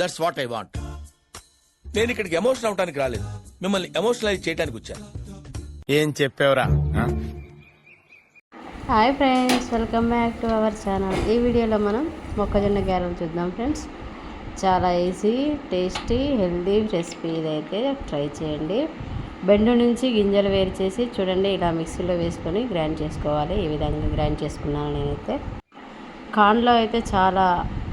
That's what I want నేను ఇక్కడికి emotion అవడానికి రాలేదు. మిమ్మల్ని ఎమోషనలైజ్ చేయడానికి వచ్చాను. ఏం చెప్పావురా hi friends welcome back to our channel ఈ వీడియోలో మనం మొక్కజొన్న గారెలు చూద్దాం ఫ్రెండ్స్ చాలా ఈజీ టేస్టీ హెల్దీ రెసిపీ ఇదైతే ట్రై చేయండి. బెండు నుంచి గింజలు వేరు చేసి చూడండి ఇలా మిక్సీలో వేసుకొని గ్రైండ్ చేసుకోవాలి. ఈ విధంగా గ్రైండ్ చేసుకున్నాను నేనైతే. కార్న్లో అయితే చాలా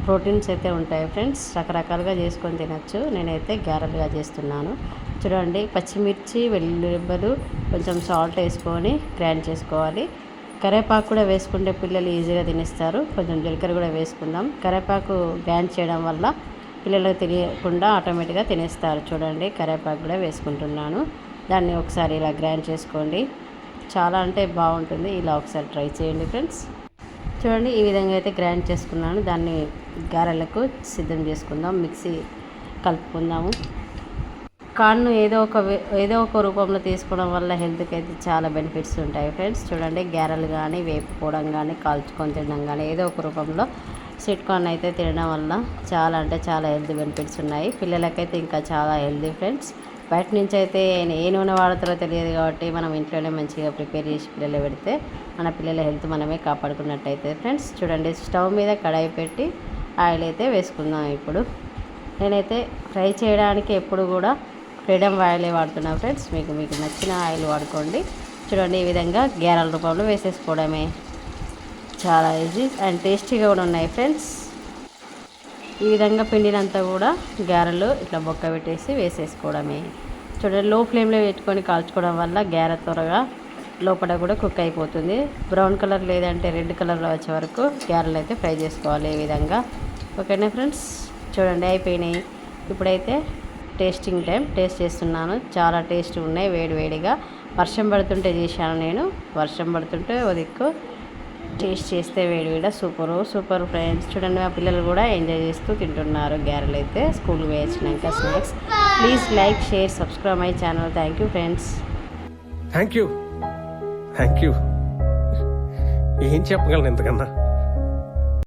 ప్రోటీన్స్ అయితే ఉంటాయి ఫ్రెండ్స్. రకరకాలుగా చేసుకొని తినచ్చు. నేనైతే గ్యారెలుగా చేస్తున్నాను. చూడండి పచ్చిమిర్చి వెల్లుల్లిబ్బలు కొంచెం సాల్ట్ వేసుకొని గ్రైండ్ చేసుకోవాలి. కరేపాకు కూడా వేసుకుంటే పిల్లలు ఈజీగా తినేస్తారు. కొంచెం జీలకర్ర కూడా వేసుకుందాం. కరేపాకు గ్రైండ్ చేయడం వల్ల పిల్లలకు తెలియకుండా ఆటోమేటిక్గా తినేస్తారు. చూడండి కరేపాకు కూడా వేసుకుంటున్నాను. దాన్ని ఒకసారి ఇలా గ్రైండ్ చేసుకోండి. చాలా అంటే బాగుంటుంది. ఇలా ఒకసారి ట్రై చేయండి ఫ్రెండ్స్. చూడండి ఈ విధంగా అయితే గ్రైండ్ చేసుకున్నాను. దాన్ని గారెలకు సిద్ధం చేసుకుందాం మిక్సీ కలుపుకుందాము. కార్న్ ఏదో ఒక ఏదో ఒక రూపంలో తీసుకోవడం వల్ల హెల్త్కి అయితే చాలా బెనిఫిట్స్ ఉంటాయి ఫ్రెండ్స్. చూడండి గారెలు కానీ వేపుకోవడం కానీ కాల్చుకొని తినడం కానీ ఏదో ఒక రూపంలో స్వీట్ కార్న్ అయితే తినడం వల్ల చాలా అంటే చాలా హెల్త్ బెనిఫిట్స్ ఉన్నాయి. పిల్లలకైతే ఇంకా చాలా హెల్తీ ఫ్రెండ్స్. బయట నుంచి అయితే ఏ నూనె వాడతారో తెలియదు కాబట్టి మనం ఇంట్లోనే మంచిగా ప్రిపేర్ చేసి పిల్లలు పెడితే మన పిల్లల హెల్త్ మనమే కాపాడుకున్నట్టయితే ఫ్రెండ్స్. చూడండి స్టవ్ మీద కడాయి పెట్టి ఆయిల్ అయితే వేసుకుందాం ఇప్పుడు. నేనైతే ఫ్రై చేయడానికి ఎప్పుడు కూడా ఫ్రీడమ్ ఆయిలే వాడుతున్నాను ఫ్రెండ్స్. మీకు మీకు నచ్చిన ఆయిల్ వాడుకోండి. చూడండి ఈ విధంగా గ్యారల రూపంలో వేసేసుకోవడమే. చాలా ఈజీ అండ్ టేస్టీగా కూడా ఉన్నాయి ఫ్రెండ్స్. ఈ విధంగా పిండినంతా కూడా గారెలు ఇట్లా బొక్క పెట్టేసి వేసేసుకోవడమే. చూడండి లో ఫ్లేమ్లో పెట్టుకొని కాల్చుకోవడం వల్ల గారె త్వరగా లోపల కూడా కుక్ అయిపోతుంది. బ్రౌన్ కలర్ లేదంటే రెడ్ కలర్లో వచ్చే వరకు గారెలు అయితే ఫ్రై చేసుకోవాలి ఈ విధంగా. ఓకేనా ఫ్రెండ్స్? చూడండి అయిపోయినాయి. ఇప్పుడైతే టేస్టింగ్ టైం. టేస్ట్ చేస్తున్నాను. చాలా టేస్ట్ ఉన్నాయి వేడివేడిగా. వర్షం పడుతుంటే చేశాను నేను. వర్షం పడుతుంటే ఓ దిక్కు టేస్ట్ చేస్తే వేడివేడ సూపర్ సూపర్ ఫ్రెండ్స్. చూడండి మా పిల్లలు కూడా ఎంజాయ్ చేస్తూ తింటున్నారు. గ్యారెలు అయితే school వేయించినాక snacks. Please like share subscribe my channel. Thank you friends. Thank you. Thank you. ఏం చెప్పగలను ఎంతకన్నా